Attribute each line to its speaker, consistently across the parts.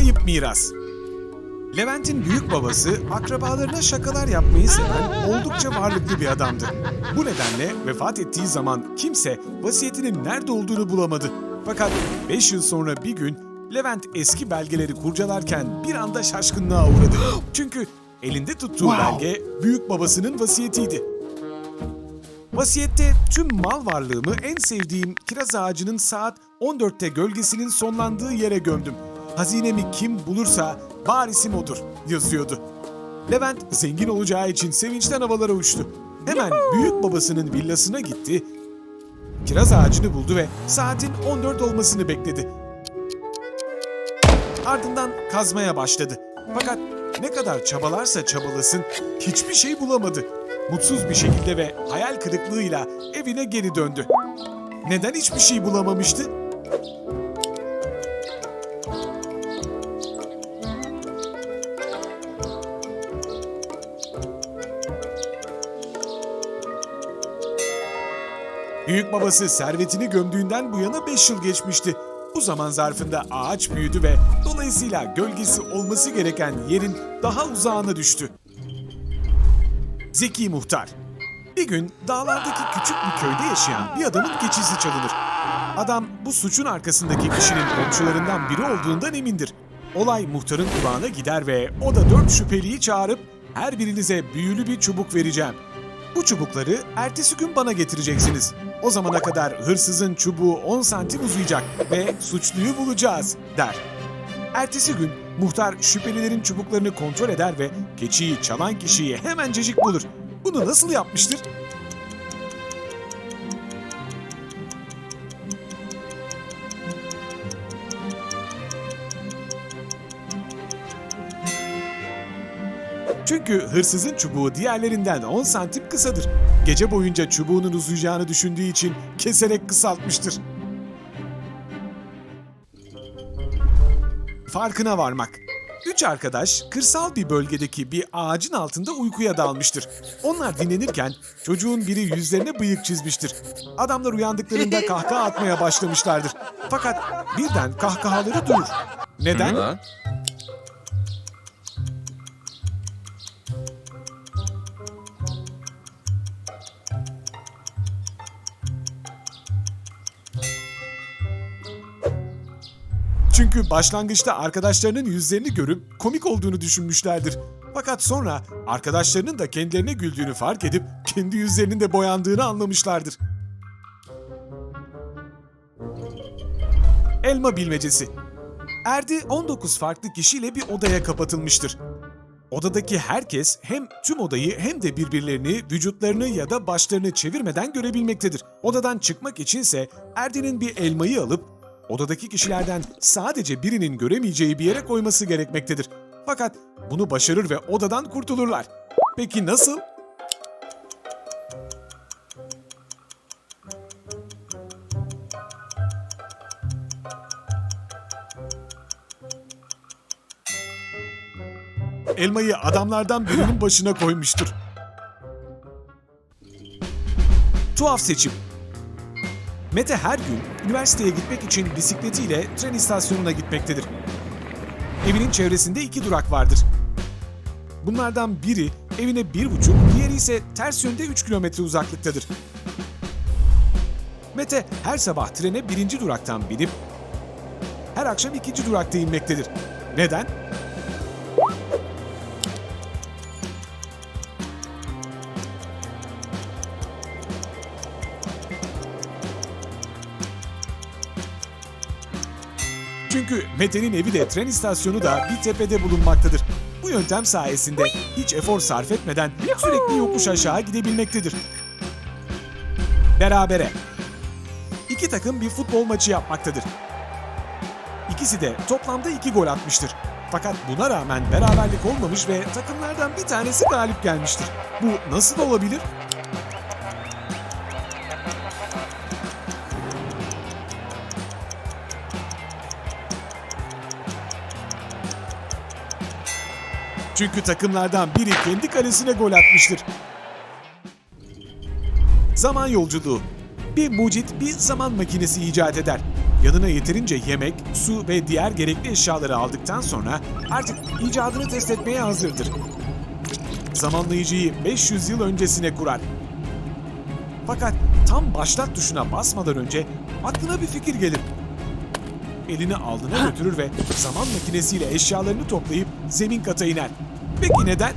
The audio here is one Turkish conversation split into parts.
Speaker 1: Kayıp miras. Levent'in büyük babası akrabalarına şakalar yapmayı seven oldukça varlıklı bir adamdı. Bu nedenle vefat ettiği zaman kimse vasiyetinin nerede olduğunu bulamadı. Fakat 5 yıl sonra bir gün Levent eski belgeleri kurcalarken bir anda şaşkınlığa uğradı. Çünkü elinde tuttuğu belge büyük babasının vasiyetiydi. Vasiyette tüm mal varlığımı en sevdiğim kiraz ağacının saat 14'te gölgesinin sonlandığı yere gömdüm. Hazinemi kim bulursa varisim odur yazıyordu. Levent zengin olacağı için sevinçten havalara uçtu. Hemen büyük babasının villasına gitti. Kiraz ağacını buldu ve saatin 14 olmasını bekledi. Ardından kazmaya başladı. Fakat ne kadar çabalarsa çabalasın hiçbir şey bulamadı. Mutsuz bir şekilde ve hayal kırıklığıyla evine geri döndü. Neden hiçbir şey bulamamıştı? Büyük babası servetini gömdüğünden bu yana 5 yıl geçmişti. Bu zaman zarfında ağaç büyüdü ve dolayısıyla gölgesi olması gereken yerin daha uzağına düştü. Zeki Muhtar Bir gün dağlardaki küçük bir köyde yaşayan bir adamın keçisi çalınır. Adam bu suçun arkasındaki kişinin komşularından biri olduğundan emindir. Olay muhtarın kulağına gider ve o da dört şüpheliyi çağırıp her birinize büyülü bir çubuk vereceğim. Bu çubukları ertesi gün bana getireceksiniz. O zamana kadar hırsızın çubuğu 10 santim uzayacak ve suçluyu bulacağız der. Ertesi gün muhtar şüphelilerin çubuklarını kontrol eder ve keçiyi çalan kişiyi hemencecik bulur. Bunu nasıl yapmıştır? Çünkü hırsızın çubuğu diğerlerinden 10 santim kısadır. Gece boyunca çubuğunun uzayacağını düşündüğü için keserek kısaltmıştır. Farkına varmak. Üç arkadaş kırsal bir bölgedeki bir ağacın altında uykuya dalmıştır. Onlar dinlenirken çocuğun biri yüzlerine bıyık çizmiştir. Adamlar uyandıklarında kahkaha atmaya başlamışlardır. Fakat birden kahkahaları durur. Neden? Çünkü başlangıçta arkadaşlarının yüzlerini görüp komik olduğunu düşünmüşlerdir. Fakat sonra arkadaşlarının da kendilerine güldüğünü fark edip kendi yüzlerinin de boyandığını anlamışlardır. Elma bilmecesi. Erdi 19 farklı kişiyle bir odaya kapatılmıştır. Odadaki herkes hem tüm odayı hem de birbirlerini, vücutlarını ya da başlarını çevirmeden görebilmektedir. Odadan çıkmak içinse Erdi'nin bir elmayı alıp odadaki kişilerden sadece birinin göremeyeceği bir yere koyması gerekmektedir. Fakat bunu başarır ve odadan kurtulurlar. Peki nasıl? Elmayı adamlardan birinin başına koymuştur. Tuhaf seçim. Mete her gün üniversiteye gitmek için bisikletiyle tren istasyonuna gitmektedir. Evinin çevresinde iki durak vardır. Bunlardan biri evine bir buçuk, diğeri ise ters yönde 3 kilometre uzaklıktadır. Mete her sabah trene birinci duraktan binip her akşam ikinci durakta inmektedir. Neden? Çünkü Mete'nin evi de tren istasyonu da bir tepede bulunmaktadır. Bu yöntem sayesinde hiç efor sarf etmeden sürekli yokuş aşağı gidebilmektedir. Berabere. İki takım bir futbol maçı yapmaktadır. İkisi de toplamda iki gol atmıştır. Fakat buna rağmen beraberlik olmamış ve takımlardan bir tanesi galip gelmiştir. Bu nasıl olabilir? Çünkü takımlardan biri kendi kalesine gol atmıştır. Zaman yolculuğu. Bir mucit bir zaman makinesi icat eder. Yanına yeterince yemek, su ve diğer gerekli eşyaları aldıktan sonra artık icadını test etmeye hazırdır. Zamanlayıcıyı 500 yıl öncesine kurar. Fakat tam başlat tuşuna basmadan önce aklına bir fikir gelir. Elini alnına götürür ve zaman makinesiyle eşyalarını toplayıp zemin kata iner. Peki neden?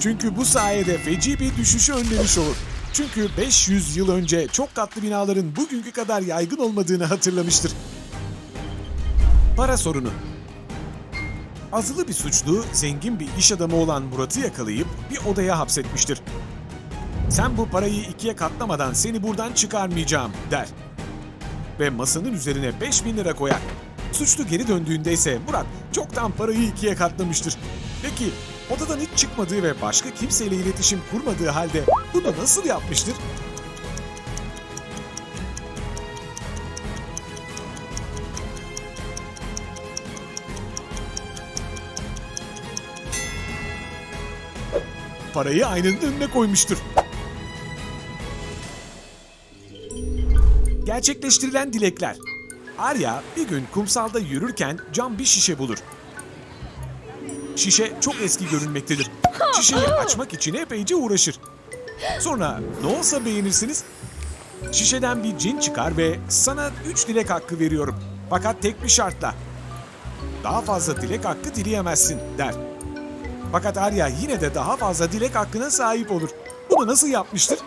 Speaker 1: Çünkü bu sayede feci bir düşüşü önlemiş olur. Çünkü 500 yıl önce çok katlı binaların bugünkü kadar yaygın olmadığını hatırlamıştır. Para sorunu. Azılı bir suçlu, zengin bir iş adamı olan Murat'ı yakalayıp bir odaya hapsetmiştir. Sen bu parayı ikiye katlamadan seni buradan çıkarmayacağım der. Ve masanın üzerine 5000 lira koyar. Suçlu geri döndüğünde ise Murat çoktan parayı ikiye katlamıştır. Peki odadan hiç çıkmadığı ve başka kimseyle iletişim kurmadığı halde bunu nasıl yapmıştır? Parayı aynanın önüne koymuştur. Gerçekleştirilen dilekler. Arya bir gün kumsalda yürürken cam bir şişe bulur. Şişe çok eski görünmektedir. Şişeyi açmak için epeyce uğraşır. Sonra ne olsa beğenirsiniz. Şişeden bir cin çıkar ve sana üç dilek hakkı veriyorum. Fakat tek bir şartla. Daha fazla dilek hakkı dileyemezsin der. Fakat Arya yine de daha fazla dilek hakkına sahip olur. Bunu nasıl yapmıştır?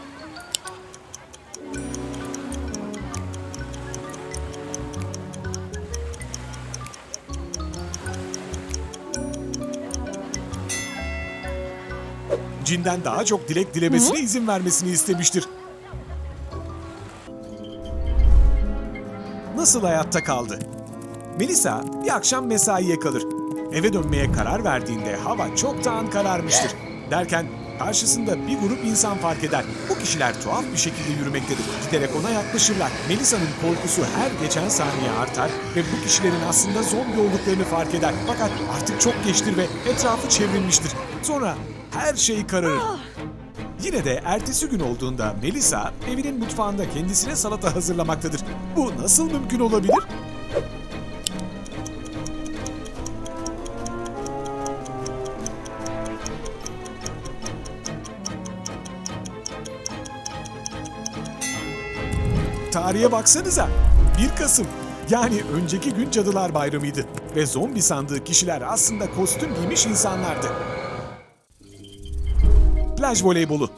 Speaker 1: Cinden daha çok dilek dilemesine izin vermesini istemiştir. Nasıl hayatta kaldı? Melisa bir akşam mesaiye kalır. Eve dönmeye karar verdiğinde hava çoktan kararmıştır. Derken karşısında bir grup insan fark eder. Bu kişiler tuhaf bir şekilde yürümektedir. Giderek ona yaklaşırlar. Melisa'nın korkusu her geçen saniye artar ve bu kişilerin aslında zombi olduklarını fark eder. Fakat artık çok geçtir ve etrafı çevrilmiştir. Sonra her şey kararır. Yine de ertesi gün olduğunda Melisa evinin mutfağında kendisine salata hazırlamaktadır. Bu nasıl mümkün olabilir? Tarihe baksanıza. 1 Kasım. Yani önceki gün Cadılar Bayramı'ydı. Ve zombi sandığı kişiler aslında kostüm giymiş insanlardı. Plaj voleybolu.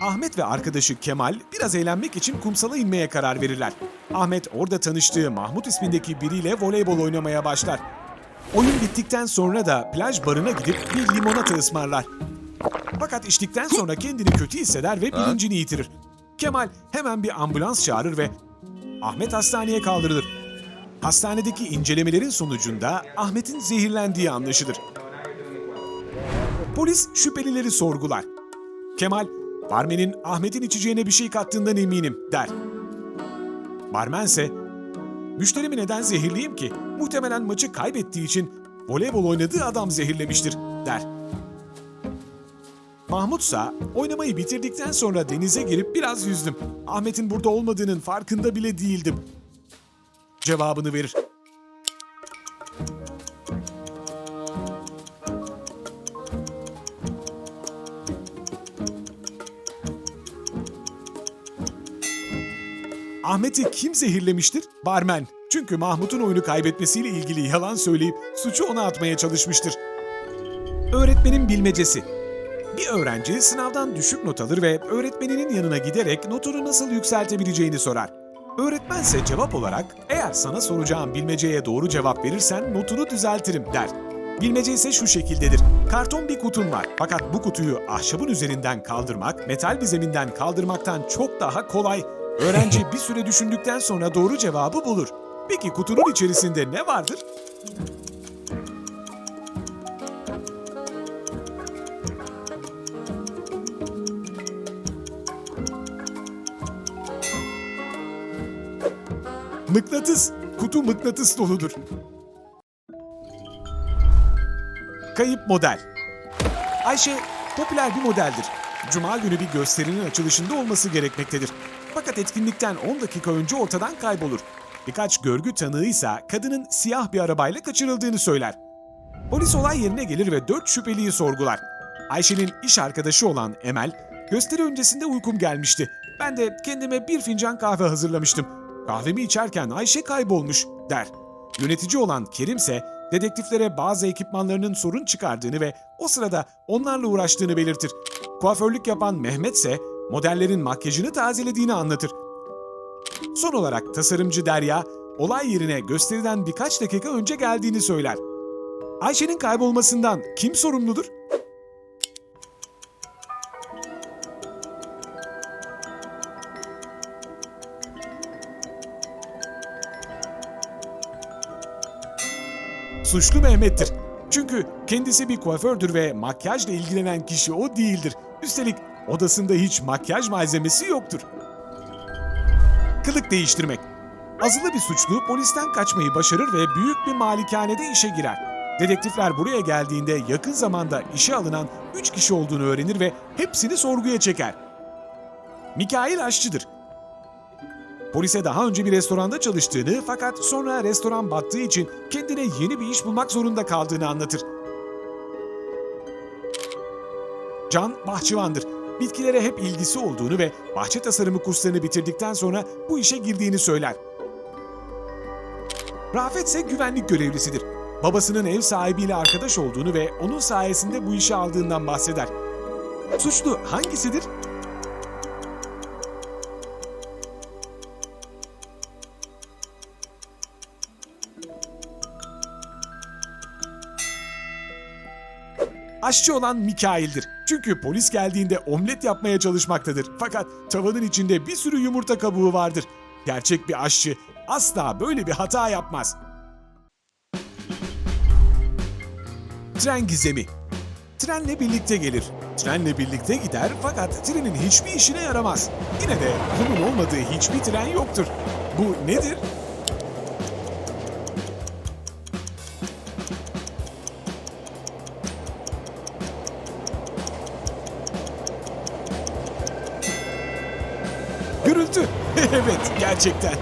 Speaker 1: Ahmet ve arkadaşı Kemal biraz eğlenmek için kumsala inmeye karar verirler. Ahmet orada tanıştığı Mahmut ismindeki biriyle voleybol oynamaya başlar. Oyun bittikten sonra da plaj barına gidip bir limonata ısmarlar. Fakat içtikten sonra kendini kötü hisseder ve bilincini yitirir. Kemal hemen bir ambulans çağırır ve Ahmet hastaneye kaldırılır. Hastanedeki incelemelerin sonucunda Ahmet'in zehirlendiği anlaşılır. Polis şüphelileri sorgular. Kemal, barmenin Ahmet'in içeceğine bir şey kattığından eminim der. Barmen ise, müşterimi neden zehirleyeyim ki? Muhtemelen maçı kaybettiği için voleybol oynadığı adam zehirlemiştir der. Mahmutsa oynamayı bitirdikten sonra denize girip biraz yüzdüm. Ahmet'in burada olmadığının farkında bile değildim. Cevabını verir. Ahmet'i kim zehirlemiştir? Barmen. Çünkü Mahmut'un oyunu kaybetmesiyle ilgili yalan söyleyip suçu ona atmaya çalışmıştır. Öğretmenin bilmecesi. Bir öğrenci sınavdan düşük not alır ve öğretmeninin yanına giderek notunu nasıl yükseltebileceğini sorar. Öğretmense cevap olarak eğer sana soracağım bilmeceye doğru cevap verirsen notunu düzeltirim der. Bilmece ise şu şekildedir. Karton bir kutun var fakat bu kutuyu ahşabın üzerinden kaldırmak metal bir zeminden kaldırmaktan çok daha kolay. Öğrenci bir süre düşündükten sonra doğru cevabı bulur. Peki kutunun içerisinde ne vardır? Mıknatıs. Kutu mıknatıs doludur. Kayıp model. Ayşe popüler bir modeldir. Cuma günü bir gösterinin açılışında olması gerekmektedir. Fakat etkinlikten 10 dakika önce ortadan kaybolur. Birkaç görgü tanığı ise kadının siyah bir arabayla kaçırıldığını söyler. Polis olay yerine gelir ve 4 şüpheliyi sorgular. Ayşe'nin iş arkadaşı olan Emel, gösteri öncesinde uykum gelmişti. Ben de kendime bir fincan kahve hazırlamıştım. Kahvemi içerken Ayşe kaybolmuş der. Yönetici olan Kerim ise dedektiflere bazı ekipmanlarının sorun çıkardığını ve o sırada onlarla uğraştığını belirtir. Kuaförlük yapan Mehmet ise modellerin makyajını tazelediğini anlatır. Son olarak tasarımcı Derya, olay yerine gösteriden birkaç dakika önce geldiğini söyler. Ayşe'nin kaybolmasından kim sorumludur? Suçlu Mehmet'tir. Çünkü kendisi bir kuafördür ve makyajla ilgilenen kişi o değildir. Üstelik odasında hiç makyaj malzemesi yoktur. Kılık değiştirmek. Azılı bir suçlu polisten kaçmayı başarır ve büyük bir malikanede işe girer. Dedektifler buraya geldiğinde yakın zamanda işe alınan 3 kişi olduğunu öğrenir ve hepsini sorguya çeker. Mikail aşçıdır. Polise daha önce bir restoranda çalıştığını fakat sonra restoran battığı için kendine yeni bir iş bulmak zorunda kaldığını anlatır. Can bahçıvandır. Bitkilere hep ilgisi olduğunu ve bahçe tasarımı kurslarını bitirdikten sonra bu işe girdiğini söyler. Rafet ise güvenlik görevlisidir. Babasının ev sahibiyle arkadaş olduğunu ve onun sayesinde bu işi aldığından bahseder. Suçlu hangisidir? Aşçı olan Mikail'dir. Çünkü polis geldiğinde omlet yapmaya çalışmaktadır. Fakat tavanın içinde bir sürü yumurta kabuğu vardır. Gerçek bir aşçı asla böyle bir hata yapmaz. Tren gizemi. Trenle birlikte gelir. Trenle birlikte gider fakat trenin hiçbir işine yaramaz. Yine de bunun olmadığı hiçbir tren yoktur. Bu nedir? gerçekten.